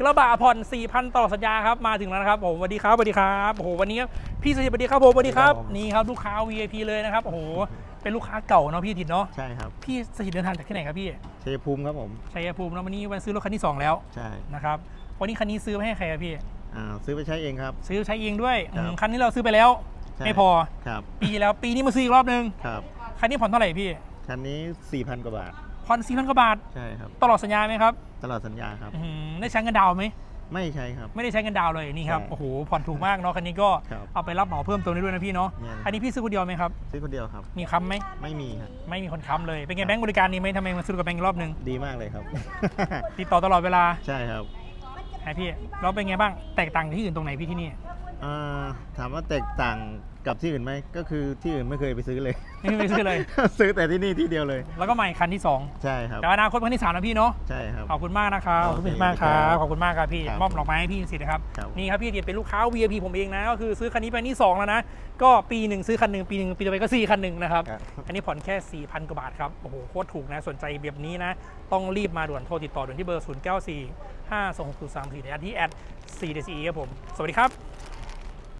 กระบะผ่อน 4,000 ต่อสัญญาครับ มาถึงแล้วนะครับผมสวัสดีครับสวัสดีครับโอ้โหวันนี้พี่สถิตสวัสดีครับผมสวัสดีครับสวัสดีครับผมนี่ครับลูกค้า VIP เลยนะครับโอ้โหเป็นลูกค้าเก่าเนาะพี่ถิตเนาะใช่ครับพี่สถิตเดินทางจากที่ไหนครับพี่ชัยภูมิครับผมชัยภูมิแล้ววันนี้วันซื้อรถคันที่สองแล้วใช่นะครับวันนี้คันนี้ซื้อมาให้ใครครับพี่อ่าซื้อไปใช้เองครับ ซื้อใช้เองด้วยครับอืมคันนี้เราซื้อไปแล้วใช่ไม่พอครับปีแล้วปีนี้มาซื้ออีกรอบนึงครับคันนี้ผ่อนเท่าไหร่พี่คันนี้4,000กว่าบาท ผ่อน4,000กว่าบาท ใช่ครับ ตลอดสัญญาไหมครับ ตลอดสัญญาครับ อื้อหือได้ใช้เงินดาวน์ไหม ไม่ใช่ครับ ไม่ได้ใช้เงินดาวน์เลยนี่ครับ ใช่โอ้โห ผ่อนถูกมากเนาะ คันนี้ก็ครับเอาไปรับเหมาเพิ่มเติมได้ด้วยนะพี่เนาะเนี่ยอันนี้พี่ซื้อคนเดียวไหมครับ ซื้อคนเดียวครับ มีค้ำไหม ไม่มีครับ ไม่มีคนค้ำเลย เป็นไงแบงก์บริการดีไหมทำไมมาซื้อกับแบงก์อีกรอบนึง ดีมากเลยครับ ติดต่อตลอดเวลา ใช่ครับให้พี่แล้วเป็นไงบ้าง แตกต่างจากที่อื่นตรงไหนพี่ที่นี่ อ่าถามว่าแตกต่างกับที่อื่นไหมก็คือที่อื่นไม่เคยไปซื้อเลย ไม่ไปซื้อเลย ซื้อแต่ที่นี่ที่เดียวเลย แล้วก็ใหม่คันที่สองใช่ครับแต่อนาคตคันที่สามนะพี่เนาะใช่ครับขอบคุณมากนะครับขอบโอคุณเคพี่มากครับครับขอบคุณมากครับพี่ครับมอบดอกไม้ให้พี่สิทธิ์นะครับครับนี่ครับพี่เดียเป็นลูกค้า VIP ผมเองนะก็คือซื้อคันนี้ไปนี่2แล้วนะก็ปีหนึ่งซื้อคันหนึ่งปีหนึ่งปีต่อไปก็4คันหนึ่งนะครับครับอันนี้ผ่อนแค่4,000กว่าบาทครับโอ้โหโคตรถูกนะสนใจแบบนี้นะ ต้องรีบมาด่วนโทรติดต่อด่วนที่เบอร์0 9 4 5 2 6 3 4ในอันที่แอด4 d c e ครับผมสวัสดีครับ